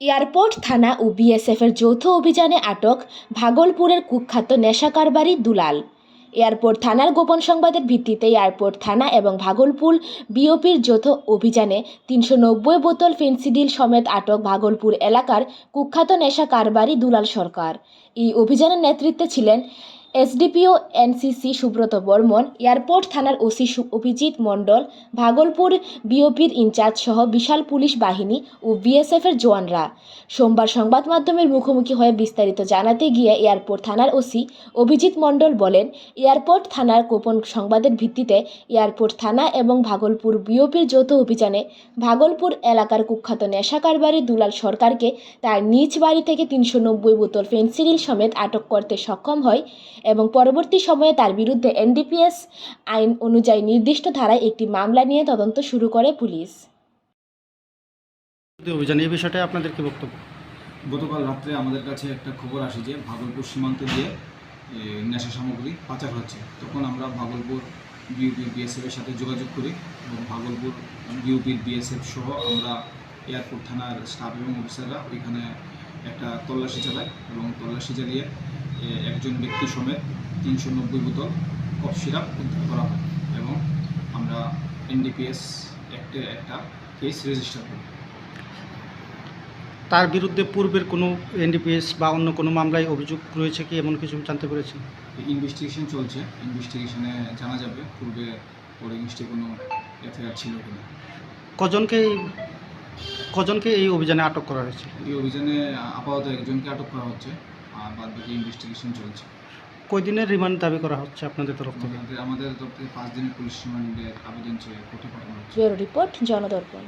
Airport থানা ও বিএসএফের যৌথ অভিযানে আটক ভাগলপুরের কুখ্যাত নেশা কারবারি দুলাল। এয়ারপোর্ট থানার গোপন সংবাদের ভিত্তিতে এয়ারপোর্ট থানা এবং ভাগলপুর বিওপির যৌথ অভিযানে তিনশো নব্বই বোতল ফেন্সিডিল সমেত আটক ভাগলপুর এলাকার কুখ্যাত নেশা কারবারি দুলাল সরকার। এই অভিযানের নেতৃত্বে ছিলেন SDPO, NCC Subrata Barman, airport থানার ওসি অভিজিৎ মণ্ডল, ভাগলপুর বিওপির ইনচার্জ সহ বিশাল পুলিশ বাহিনী ও বিএসএফের জওয়ানরা। সোমবার সংবাদ মাধ্যমের মুখোমুখি হয়ে বিস্তারিত জানাতে গিয়ে এয়ারপোর্ট থানার ওসি অভিজিৎ মণ্ডল বলেন, এয়ারপোর্ট থানার গোপন সংবাদের ভিত্তিতে এয়ারপোর্ট থানা এবং ভাগলপুর বিওপির যৌথ অভিযানে ভাগলপুর এলাকার কুখ্যাত নেশা কারবারি দুলাল সরকারকে তার নিজ বাড়ি থেকে তিনশো নব্বই বোতল ফেন্সিডিল সমেত আটক করতে সক্ষম হয় এবং পরবর্তী সময়ে তার বিরুদ্ধে এনডিপিএস আইন অনুযায়ী নির্দিষ্ট ধারায় একটি মামলা নিয়ে তদন্ত শুরু করে পুলিশ। অভিযান এই বিষয়টায় আপনাদের কি বক্তব্য? গতকাল রাত্রে আমাদের কাছে একটা খবর আসে যে ভাগলপুর সীমান্ত দিয়ে নেশা সামগ্রী পাচার হচ্ছে। তখন আমরা ভাগলপুর বিউপির বিএসএফের সাথে যোগাযোগ করি এবং ভাগলপুর বিউপির বিএসএফ সহ আমরা এয়ারপোর্ট থানার স্টাফ এবং অফিসাররা ওইখানে একটা তল্লাশি চালাই এবং তল্লাশি চালিয়ে একজন ব্যক্তি সমেত তিনশো নব্বই বোতল কফ সিরাপ উদ্ধার করা হয় এবং আমরা এনডিপিএস অ্যাক্টে একটা কেস রেজিস্টার করি। তার বিরুদ্ধে পূর্বের কোনো এনডিপিএস বা অন্য কোনো মামলায় অভিযোগ রয়েছে কি? এমন কিছু জানতে পেরেছেন ইনভেস্টিগেশন চলছে। ইনভেস্টিগেশনে জানা যাবে পূর্বে ওর এগেনস্টে কোনো এফআইআর ছিল কিনা। কজনকে কজনকে এই অভিযানে আটক করা হয়েছে? এই অভিযানে আপাতত একজনকে আটক করা হচ্ছে। আর বাদ বাকি ইনভেস্টিগেশন চলছে। কয়দিনের রিমান্ড দাবি করা হচ্ছে আপনাদের তরফ থেকে? আমাদের তরফ থেকে পাঁচ দিনের পুলিশ রিমান্ডের আবেদন চেয়ে কোর্টে পাঠানো হচ্ছে। রিপোর্ট জনদর্পণ।